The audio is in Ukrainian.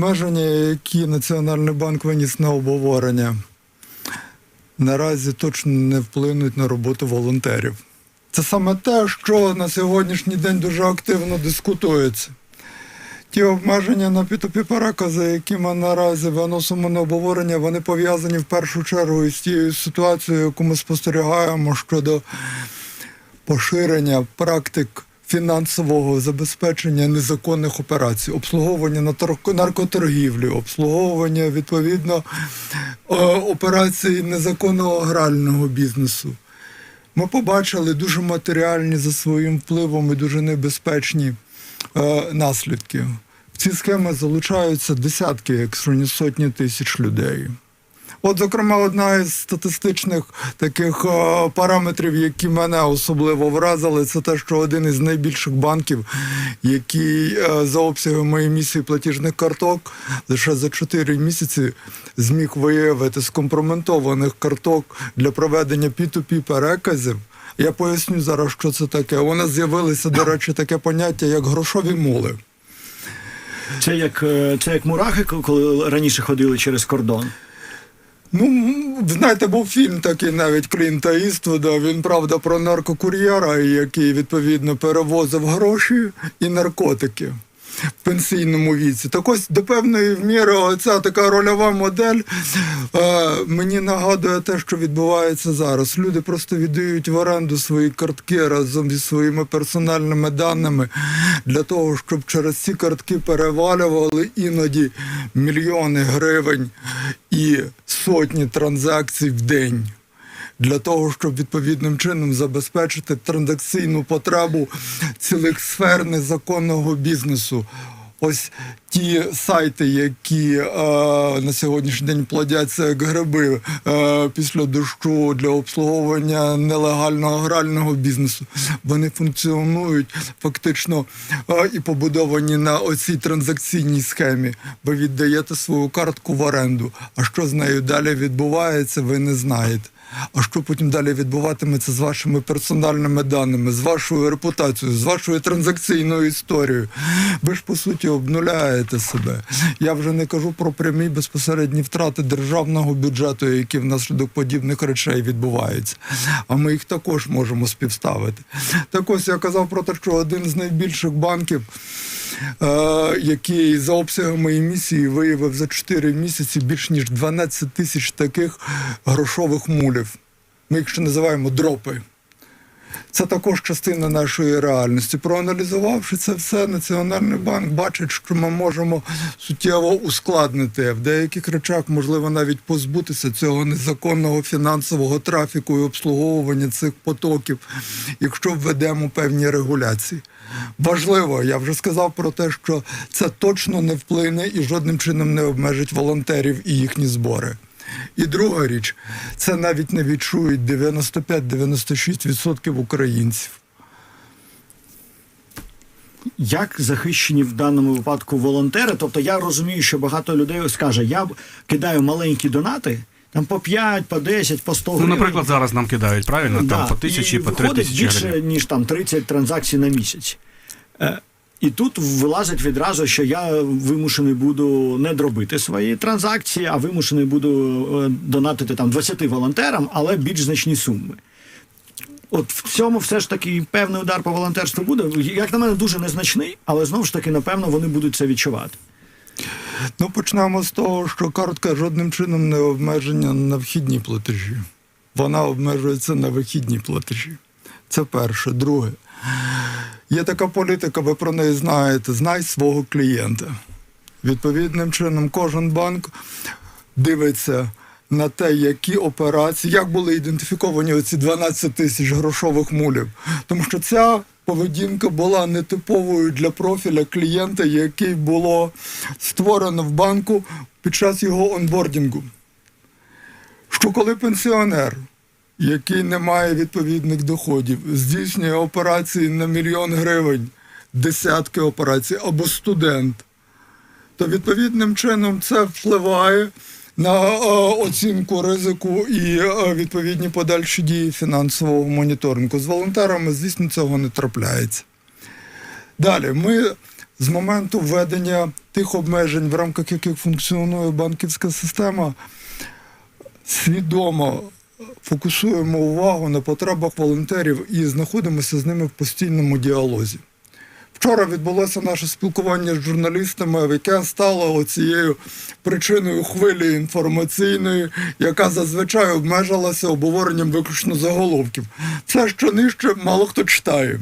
Обмеження, які Національний банк виніс на обговорення, наразі точно не вплинуть на роботу волонтерів. Це саме те, що на сьогоднішній день дуже активно дискутується. Ті обмеження на P2P перекази, які ми наразі виносимо на обговорення, вони пов'язані в першу чергу із тією ситуацією, яку ми спостерігаємо щодо поширення практик фінансового забезпечення незаконних операцій, обслуговування натор- наркоторгівлі, обслуговування відповідно е, операцій незаконного грального бізнесу. Ми побачили дуже матеріальні за своїм впливом і дуже небезпечні е, наслідки. В ці схеми залучаються десятки, якщо не сотні тисяч людей. От, зокрема, одна із статистичних таких е, параметрів, які мене особливо вразили, це те, що один із найбільших банків, який е, за обсягами емісії платіжних карток лише за 4 місяці зміг виявити скомпроментованих карток для проведення P2P переказів. Я поясню зараз, що це таке. У нас з'явилося, до речі, таке поняття, як грошові мули. Це як, е, це як мурахи, коли раніше ходили через кордон. Ну, знаєте, був фільм такий навіть Клінта Іствуда. Він правда про наркокур'єра, який відповідно перевозив гроші і наркотики в пенсійному віці. Так ось до певної міри оця така рольова модель е, мені нагадує те, що відбувається зараз. Люди просто віддають в оренду свої картки разом зі своїми персональними даними для того, щоб через ці картки перевалювали іноді мільйони гривень і сотні транзакцій в день. Для того, щоб відповідним чином забезпечити транзакційну потребу цілих сфер незаконного бізнесу. Ось ті сайти, які е, на сьогоднішній день плодяться як гриби е, після дощу для обслуговування нелегального грального бізнесу, вони функціонують фактично е, і побудовані на оцій транзакційній схемі. Ви віддаєте свою картку в оренду. А що з нею далі відбувається, ви не знаєте. А що потім далі відбуватиметься з вашими персональними даними, з вашою репутацією, з вашою транзакційною історією? Ви ж по суті обнуляєте себе. Я вже не кажу про прямі безпосередні втрати державного бюджету, які внаслідок подібних речей відбуваються. А ми їх також можемо співставити. Так ось я казав про те, що один з найбільших банків. Е, Який за обсягами емісії виявив за 4 місяці більш ніж 12 тисяч таких грошових мулів. Ми їх ще називаємо дропи. Це також частина нашої реальності. Проаналізувавши це все, Національний банк бачить, що ми можемо суттєво ускладнити в деяких речах, можливо, навіть позбутися цього незаконного фінансового трафіку і обслуговування цих потоків, якщо введемо певні регуляції. Важливо, я вже сказав про те, що це точно не вплине і жодним чином не обмежить волонтерів і їхні збори. І друга річ, це навіть не відчують 95-96% українців. Як захищені в даному випадку волонтери? Тобто я розумію, що багато людей скаже, я кидаю маленькі донати, там по 5, по 10, по 100 Ну, наприклад, зараз нам кидають, правильно? Да, Там по тисячі, і по три виходить тисячі більше, гривень. ніж там 30 транзакцій на місяць. І тут вилазить відразу, що я вимушений буду не дробити свої транзакції, а вимушений буду е, донатити там 20 волонтерам, але більш значні суми. От в цьому все ж таки певний удар по волонтерству буде. Як на мене, дуже незначний, але знову ж таки, напевно, вони будуть це відчувати. Ну, почнемо з того, що картка жодним чином не обмеження на вхідні платежі. Вона обмежується на вихідні платежі. Це перше. Друге. Є така політика, ви про неї знаєте, знай свого клієнта. Відповідним чином, кожен банк дивиться на те, які операції, як були ідентифіковані оці 12 тисяч грошових мулів. Тому що ця поведінка була нетиповою для профіля клієнта, який було створено в банку під час його онбордінгу. Що коли пенсіонер, який не має відповідних доходів, здійснює операції на мільйон гривень, десятки операцій, або студент, то відповідним чином це впливає на е, оцінку ризику і е, відповідні подальші дії фінансового моніторингу. З волонтерами, звісно, цього не трапляється. Далі, ми з моменту введення тих обмежень, в рамках яких функціонує банківська система, свідомо фокусуємо увагу на потребах волонтерів і знаходимося з ними в постійному діалозі. Вчора відбулося наше спілкування з журналістами, яке стало оцією причиною хвилі інформаційної, яка зазвичай обмежилася обговоренням виключно заголовків. Все, що нижче, мало хто читає.